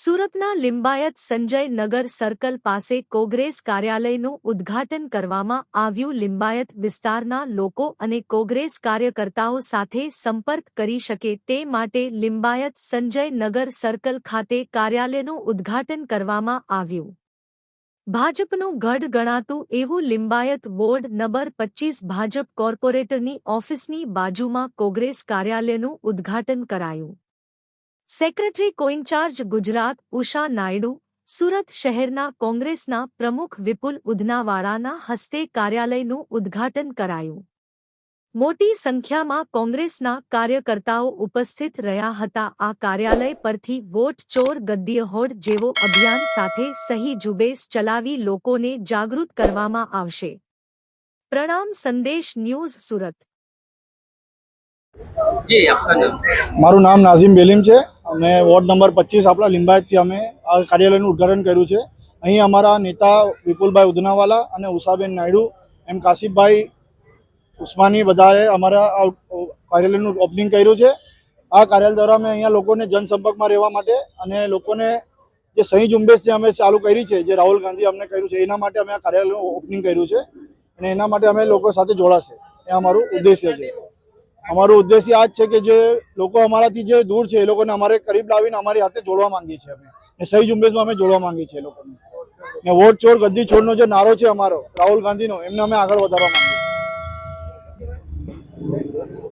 સુરતના લિંબાયત સંજય નગર સર્કલ પાસે કોંગ્રેસ કાર્યાલયનું ઉદ્ઘાટન કરવામાં આવ્યું. લિંબાયત વિસ્તારના લોકો અને કોંગ્રેસ કાર્યકર્તાઓ સાથે સંપર્ક કરી શકે તે માટે લિંબાયત સંજય નગર સર્કલ ખાતે કાર્યાલયનું ઉદ્ઘાટન કરવામાં આવ્યું. ભાજપનું ગઢ ગણાતું એવું લિંબાયત વોર્ડ નંબર પચીસ ભાજપ કોર્પોરેટરની ઓફિસની બાજુમાં કોંગ્રેસ કાર્યાલયનું ઉદ્ઘાટન કરાયું. Secretary co in charge Gujarat Usha Naidu Surat શહેરના કોંગ્રેસના પ્રમુખ વિપુલ ઉધનાવાળાના હસ્તે કાર્યાલયનું ઉદ્ઘાટન કરાયું. મોટી સંખ્યામાં કોંગ્રેસના કાર્યકર્તાઓ ઉપસ્થિત રહ્યા હતા. આ કાર્યાલય પરથી વોટ ચોર ગદ્દીહોડ જેવો અભિયાન સાથે સહી ઝુંબેશ ચલાવી લોકોને જાગૃત કરવામાં આવશે. પ્રણામ સંદેશ ન્યૂઝ સુરત. મારું નામ નાઝીમ બેલીમ છે. અમે વોર્ડ નંબર પચીસ આપણા લિંબાયતથી અમે આ કાર્યાલયનું ઉદ્ઘાટન કર્યું છે. અહીં અમારા નેતા વિપુલભાઈ ઉધનાવાલા અને ઉષાબેન નાયડુ, એમ કાશીફભાઈ ઉસ્માની બધાએ અમારા આ કાર્યાલયનું ઓપનિંગ કર્યું છે. આ કાર્યાલય દ્વારા અમે અહીંયા લોકોને જનસંપર્કમાં રહેવા માટે અને લોકોને જે સહી ઝુંબેશ જે અમે ચાલુ કરી છે, જે રાહુલ ગાંધી અમને કર્યું છે, એના માટે અમે આ કાર્યાલયનું ઓપનિંગ કર્યું છે અને એના માટે અમે લોકો સાથે જોડાશે. એ અમારું ઉદ્દેશ્ય છે. અમારું ઉદ્દેશ્ય આ જ છે કે જે લોકો અમારાથી જે દૂર છે, એ લોકોને અમારે કરીબ લાવીને અમારી હાથે જોડવા માંગીએ છીએ અમે. ને સહી ઝુંબેશમાં અમે જોડવા માંગીએ છીએ એ લોકોને. ને વોટ ચોર, ગદ્દી છોડનો જે નારો છે અમારો, રાહુલ ગાંધીનો, એમને અમે આગળ વધારવા માંગીએ